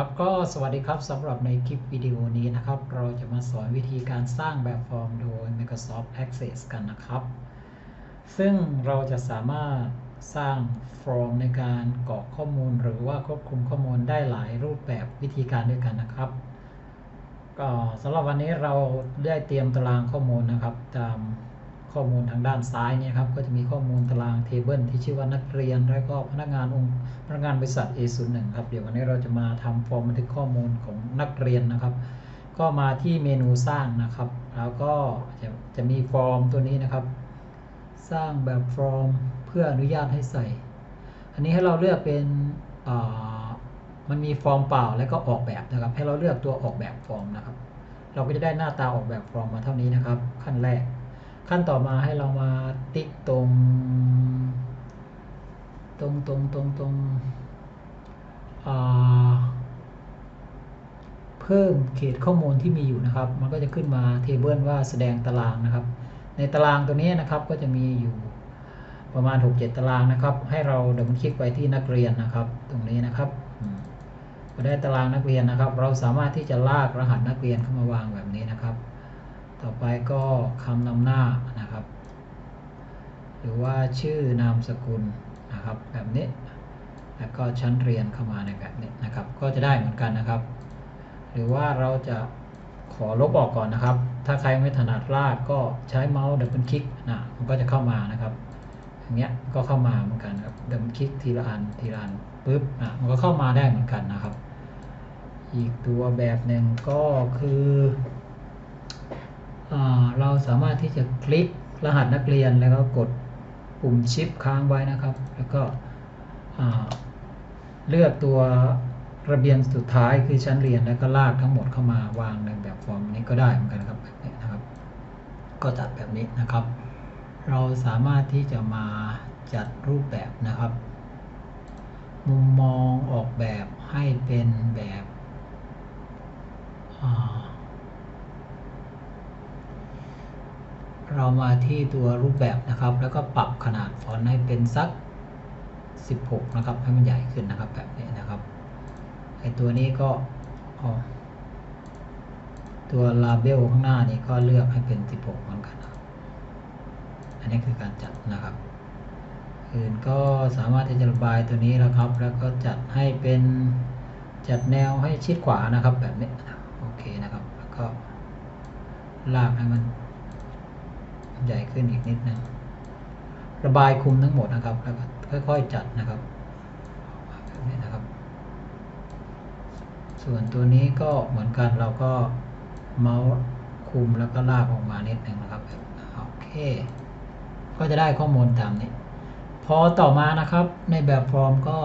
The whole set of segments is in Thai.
ครับก็สวัสดีครับสำหรับในคลิปวิดีโอนี้นะครับ เราจะมาสอนวิธีการสร้างแบบฟอร์มโดย Microsoft Access กันนะครับ ซึ่งเราจะสามารถสร้างฟอร์มในการกรอกข้อมูลหรือว่าควบคุมข้อมูลได้หลายรูปแบบวิธีการด้วยกันนะครับก็สำหรับวันนี้เราได้เตรียมตารางข้อมูลนะครับ ตาม ข้อมูลทางด้านซ้ายเนี่ยครับก็จะมีข้อมูลตารางเทเบิลที่ชื่อว่านักเรียน และก็พนักงานองค์พนักงานบริษัท A01 ครับเดี๋ยววันนี้เราจะมาทำฟอร์มบันทึกข้อมูลของนักเรียนนะครับ ก็มาที่เมนูสร้างนะครับ แล้วก็จะจะมีฟอร์มตัวนี้นะครับ สร้างแบบฟอร์มเพื่ออนุญาตให้ใส่ อันนี้ให้เราเลือกเป็นอ่ามันมีฟอร์มเปล่าแล้วก็ออกแบบนะครับ ให้เราเลือกตัวออกแบบฟอร์มนะครับ เราก็จะได้หน้าตาออกแบบฟอร์มมาเท่านี้นะครับ ขั้นแรก ขั้นต่อมาให้เรามาติ๊กตรง ตรงตรงตรงตรงเพิ่มเขตข้อมูลที่มีอยู่นะครับ มันก็จะขึ้นมาเทเบิลว่าแสดงตารางนะครับ ในตารางตัวนี้นะครับก็จะมีอยู่ประมาณ 6-7 ตารางนะครับ ให้เราดับเบิลคลิกไปที่นักเรียนนะครับ ตรงนี้นะครับอืมพอได้ตารางนักเรียนนะครับ เราสามารถที่จะลากรหัสนักเรียนเข้ามาวางแบบนี้นะครับ ต่อไปก็คำนำหน้านะครับ หรือว่าชื่อนามสกุลนะครับแบบนี้ แล้วก็ชั้นเรียนเข้ามาในแบบนี้นะครับ ก็จะได้เหมือนกันนะครับ หรือว่าเราจะขอลบออกก่อนนะครับ ถ้าใครไม่ถนัดลากก็ใช้เมาส์ดับเบิลคลิกนะมันก็จะเข้ามานะครับอย่างเงี้ยก็เข้ามาเหมือนกันครับดับเบิลคลิกทีละอันทีละอันปุ๊บนะมันก็เข้ามาได้เหมือนกันนะครับ อีกตัวแบบหนึ่งก็คือ เราสามารถที่จะคลิกรหัสนักเรียนแล้วก็กดปุ่มชิปค้างไว้นะครับ แล้วก็เลือกตัวระเบียนสุดท้ายคือชั้นเรียนแล้วก็ลากทั้งหมดเข้ามาวางในแบบฟอร์มนี้ก็ได้เหมือนกันครับแบบนี้นะครับ ก็จัดแบบนี้นะครับ เราสามารถที่จะมาจัดรูปแบบนะครับ มุมมองออกแบบให้เป็นแบบอ่า เรามาที่ตัวรูปแบบนะครับ แล้วก็ปรับขนาดฟอนต์ให้เป็นสัก 16 นะครับ ให้มันใหญ่ขึ้นนะครับแบบนี้นะครับไอตัวนี้ก็ตัว label ข้างหน้านี้ก็เลือกให้เป็น 16 เหมือนกัน อันนี้คือการจัดนะครับ อื่นก็สามารถที่จะระบายตัวนี้แล้วครับ แล้วก็จัดให้เป็นจัดแนวให้ชิดขวานะครับแบบนี้ โอเคนะครับ แล้วก็ลากให้มัน ขึ้นอีกนิดนึงระบายคุมทั้งหมดนะครับแล้วก็ค่อยๆจัดนะครับแบบนี้นะครับ ส่วนตัวนี้ก็เหมือนกันเราก็เมาส์คุมแล้วก็ลากออกมานิดนึงนะครับโอเค ก็จะได้ข้อมูลตามนี้ พอต่อมานะครับในแบบฟอร์มก็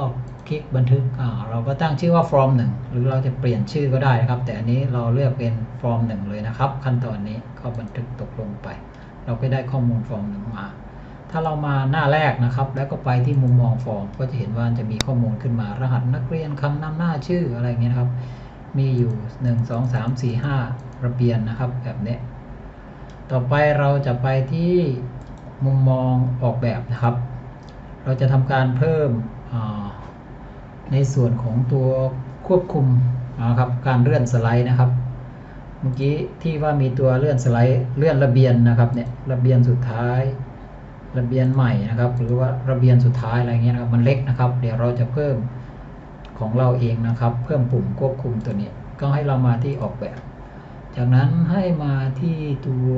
คลิกบันทึกอ่าเราก็ตั้งชื่อว่าฟอร์มหนึ่งหรือเราจะเปลี่ยนชื่อก็ได้นะครับ แต่อันนี้เราเลือกเป็นฟอร์มหนึ่งเลยนะครับ ขั้นตอนนี้ก็บันทึกตกลงไป เราก็ได้ข้อมูลฟอร์มหนึ่งมา ถ้าเรามาหน้าแรกนะครับ แล้วก็ไปที่มุมมองฟอร์ม ก็จะเห็นว่าจะมีข้อมูลขึ้นมา รหัสนักเรียนคำนำหน้าชื่ออะไรเงี้ยนะครับ มีอยู่ 1 2 3 4 5 ระเบียนนะครับแบบนี้ ต่อไปเราจะไปที่มุมมองออกแบบนะครับ เราจะทำการเพิ่มในส่วนของตัวควบคุมนะครับการเลื่อนสไลด์นะครับ เมื่อกี้ที่ว่ามีตัวเลื่อนสไลด์เลื่อนระเบียนนะครับเนี่ยระเบียนสุดท้าย ระเบียนใหม่นะครับ หรือว่าระเบียนสุดท้ายอะไรเงี้ยนะครับมันเล็กนะครับ เดี๋ยวเราจะเพิ่มของเราเองนะครับ เพิ่มปุ่มควบคุมตัวนี้ก็ให้เรามาที่ออกแบบ จากนั้นให้มาที่ตัว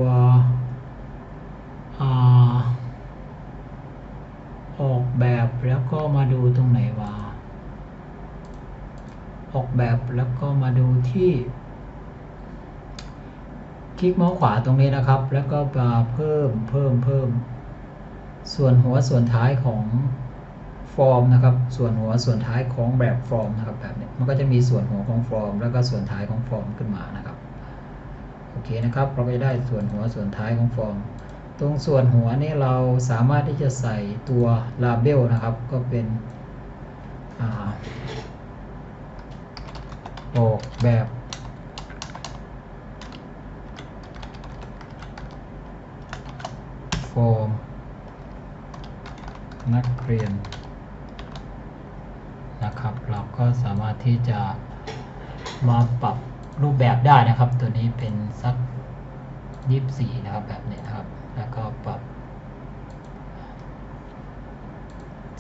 ออกแบบแล้วก็มาดูตรงไหนวะออกแบบแล้วก็มาดูที่ คลิกเมาส์ขวาตรงนี้นะครับ แล้วก็มาเพิ่มเพิ่มเพิ่ม ส่วนหัวส่วนท้ายของฟอร์มนะครับ ส่วนหัวส่วนท้ายของแบบฟอร์มนะครับแบบนี้มันก็จะมีส่วนหัวของฟอร์ม แล้วก็ส่วนท้ายของฟอร์มขึ้นมานะครับโอเคนะครับเราก็จะได้ส่วนหัวส่วนท้ายของฟอร์ม ตรงส่วนหัวนี้เราสามารถที่จะใส่ตัว label นะครับ ก็เป็นออกแบบ ฟอร์มนักเรียนนะครับ เราก็สามารถที่จะมาปรับรูปแบบได้นะครับ ตัวนี้เป็นสักยี่สี่นะครับแบบนี้นะครับ แล้วก็ปรับ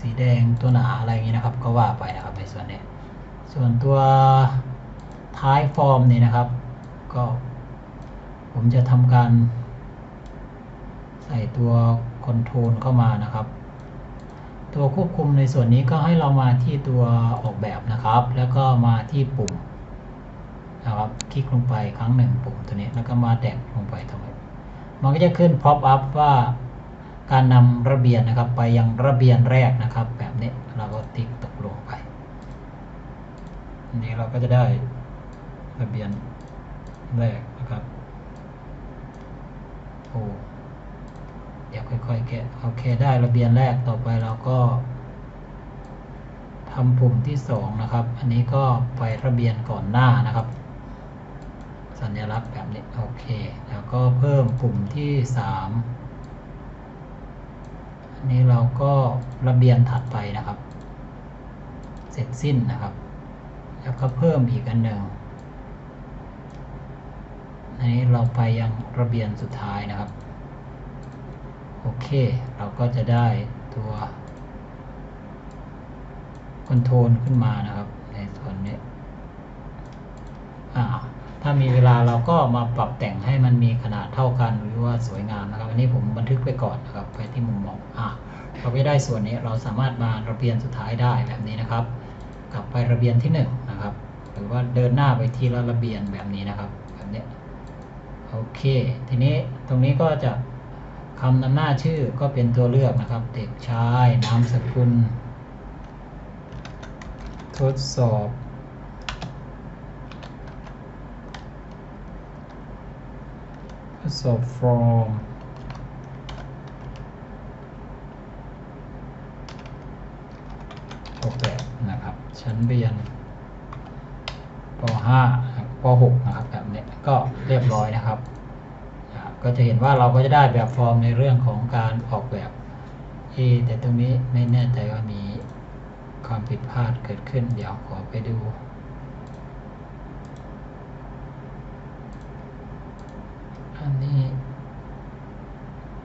สีแดงตัวหนาอะไรอย่างนี้นะครับ ก็ว่าไปนะครับในส่วนนี้ ส่วนตัวท้ายฟอร์มนี่นะครับ ก็ผมจะทำการ ใส่ตัวคอนโทรลเข้ามานะครับ ตัวควบคุมในส่วนนี้ก็ให้เรามาที่ตัวออกแบบนะครับ แล้วก็มาที่ปุ่มนะครับ คลิกลงไปครั้งหนึ่งปุ่มตัวนี้แล้วก็มาแตะลงไปทำไมมันก็จะขึ้น pop up ว่าการนำระเบียนนะครับ ไปยังระเบียนแรกนะครับ แบบนี้เราก็ติ๊กตกลงไปนี้เราก็จะได้ระเบียนแรกนะครับโอ้ ดี๋ยวค่อยๆแกะโอเคได้ระเบียนแรกต่อไปเราก็ทำปุ่มที่สองนะครับ อันนี้ก็ไประเบียนก่อนหน้านะครับ สัญลักษณ์แบบนี้โอเค แล้วก็เพิ่มปุ่มที่สามอันนี้เราก็ระเบียนถัดไปนะครับ เสร็จสิ้นนะครับ แล้วก็เพิ่มอีกอันหนึ่งอันนี้เราไปยังระเบียนสุดท้ายนะครับ โอเค เราก็จะได้ตัวคอนโทรลขึ้นมานะครับ ในส่วนนี้ถ้ามีเวลาเราก็มาปรับแต่งให้มันมีขนาดเท่ากันหรือว่าสวยงามนะครับ อันนี้ผมบันทึกไปก่อนนะครับไปที่มุมมองอ่าเราก็ได้ส่วนนี้เราสามารถมาระเบียนสุดท้ายได้แบบนี้นะครับ กลับไประเบียนที่หนึ่งนะครับ หรือว่าเดินหน้าไปทีละระเบียนแบบนี้นะครับแบบนี้โอเค ทีนี้ตรงนี้ก็จะ คำนำหน้าชื่อก็เป็นตัวเลือกนะครับ เด็กชายนามสกุล ทดสอบ ทดสอบ from ออกแบบนะครับ ชั้นเรียนป .5 ป .6 นะครับแบบนี้ก็เรียบร้อยนะครับ ก็จะเห็นว่าเราก็จะได้แบบฟอร์มในเรื่องของการออกแบบเอะแต่ตรงนี้ไม่แน่ใจว่ามีความผิดพลาดเกิดขึ้น เดี๋ยวขอไปดูอันนี้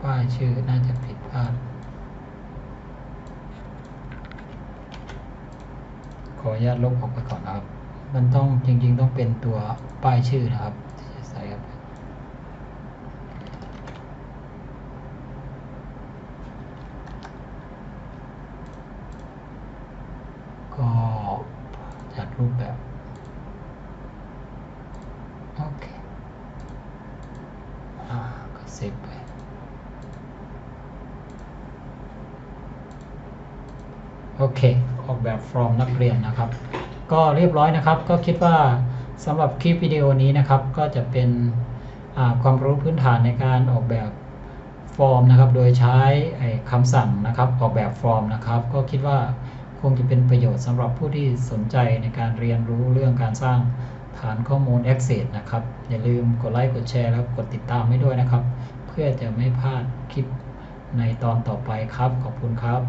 ป้ายชื่อน่าจะผิดพลาด ขออนุญาตลบออกไปก่อนนะครับ มันต้องจริง ๆ ต้องเป็นตัวป้ายชื่อนะครับที่จะใส่เข้าไปก็จัดรูปแบบ โอเค อ่า ก็เซฟไป โอเค ออกแบบฟอร์มนักเรียนนะครับ ก็เรียบร้อยนะครับ ก็คิดว่าสำหรับคลิปวิดีโอนี้นะครับ ก็จะเป็นความรู้พื้นฐานในการออกแบบฟอร์มนะครับ โดยใช้คำสั่งนะครับ ออกแบบฟอร์มนะครับ ก็คิดว่าคงจะเป็นประโยชน์สำหรับผู้ที่สนใจในการเรียนรู้เรื่องการสร้างฐานข้อมูล Access นะครับ อย่าลืมกดไลค์ กดแชร์ แล้วกดติดตามให้ด้วยนะครับ เพื่อจะไม่พลาดคลิปในตอนต่อไปครับ ขอบคุณครับ